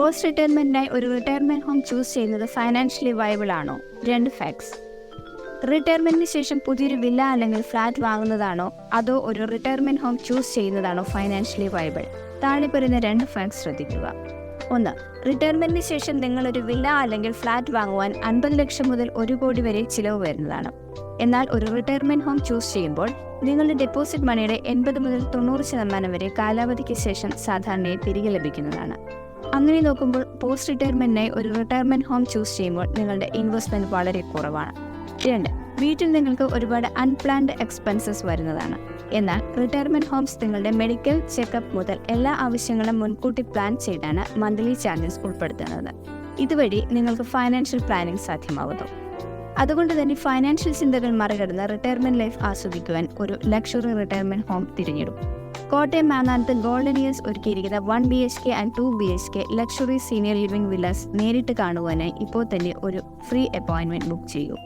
Post റിട്ടയർമെന്റിനായി ഒരു retirement home choose ചെയ്യുന്നത് ഫൈനാൻഷ്യലി വയബിൾ ആണോ? രണ്ട് ഫാക്ട്സ്. റിട്ടയർമെന്റിന് ശേഷം പുതിയൊരു വില്ല അല്ലെങ്കിൽ ഫ്ലാറ്റ് വാങ്ങുന്നതാണോ? അതോ ഒരു റിട്ടയർമെന്റ് ഹോം ചൂസ് ചെയ്യുന്നതാണോ ഫൈനാൻഷ്യലി വയബിൾ? താഴെ പറയുന്ന രണ്ട് ഫാക്ട്സ് ശ്രദ്ധിക്കുക. ഒന്ന് റിട്ടയർമെന്റിന് ശേഷം നിങ്ങളൊരു വില്ല അല്ലെങ്കിൽ ഫ്ലാറ്റ് വാങ്ങുവാൻ അൻപത് ലക്ഷം മുതൽ ഒരു കോടി വരെ ചിലവ് വരുന്നതാണ്. എന്നാൽ ഒരു റിട്ടയർമെന്റ് ഹോം ചൂസ് ചെയ്യുമ്പോൾ നിങ്ങളുടെ ഡെപ്പോസിറ്റ് മണിയുടെ എൺപത് മുതൽ തൊണ്ണൂറ് ശതമാനം വരെ കാലാവധിക്ക് ശേഷം സാധാരണയായി തിരികെ ലഭിക്കുന്നതാണ്. അങ്ങനെ നോക്കുമ്പോൾ പോസ്റ്റ് റിട്ടയർമെന്റിനായി ഒരു റിട്ടയർമെന്റ് ഹോം ചൂസ് ചെയ്യുമ്പോൾ നിങ്ങളുടെ ഇൻവെസ്റ്റ്മെന്റ് വളരെ കുറവാണ്. രണ്ട് വീട്ടിൽ നിങ്ങൾക്ക് ഒരുപാട് അൺപ്ലാൻഡ് എക്സ്പെൻസസ് വരുന്നതാണ്. എന്നാൽ റിട്ടയർമെന്റ് ഹോംസ് നിങ്ങളുടെ മെഡിക്കൽ ചെക്കപ്പ് മുതൽ എല്ലാ ആവശ്യങ്ങളും മുൻകൂട്ടി പ്ലാൻ ചെയ്താണ് മന്ത്ലി ചാർജസ് ഉൾപ്പെടുത്തുന്നത്. ഇതുവഴി നിങ്ങൾക്ക് ഫൈനാൻഷ്യൽ പ്ലാനിംഗ് സാധ്യമാകുന്നു അതുകൊണ്ട് തന്നെ ഫൈനാൻഷ്യൽ ചിന്തകൾ മറികടന്ന് റിട്ടയർമെന്റ് ലൈഫ് ആസ്വദിക്കുവാൻ ഒരു ലക്ഷറി റിട്ടയർമെന്റ് ഹോം തിരഞ്ഞെടുക്കും. കോട്ടയം മാനാനത്ത് ഗോൾഡൻ ഇയേഴ്സ് ഒരുക്കിയിരിക്കുന്ന one B H K and two B H K luxury senior living villas നേരിട്ട് കാണുവാനായി ഇപ്പോൾ തന്നെ ഒരു ഫ്രീ അപ്പോയിൻമെന്റ് ബുക്ക് ചെയ്യൂ.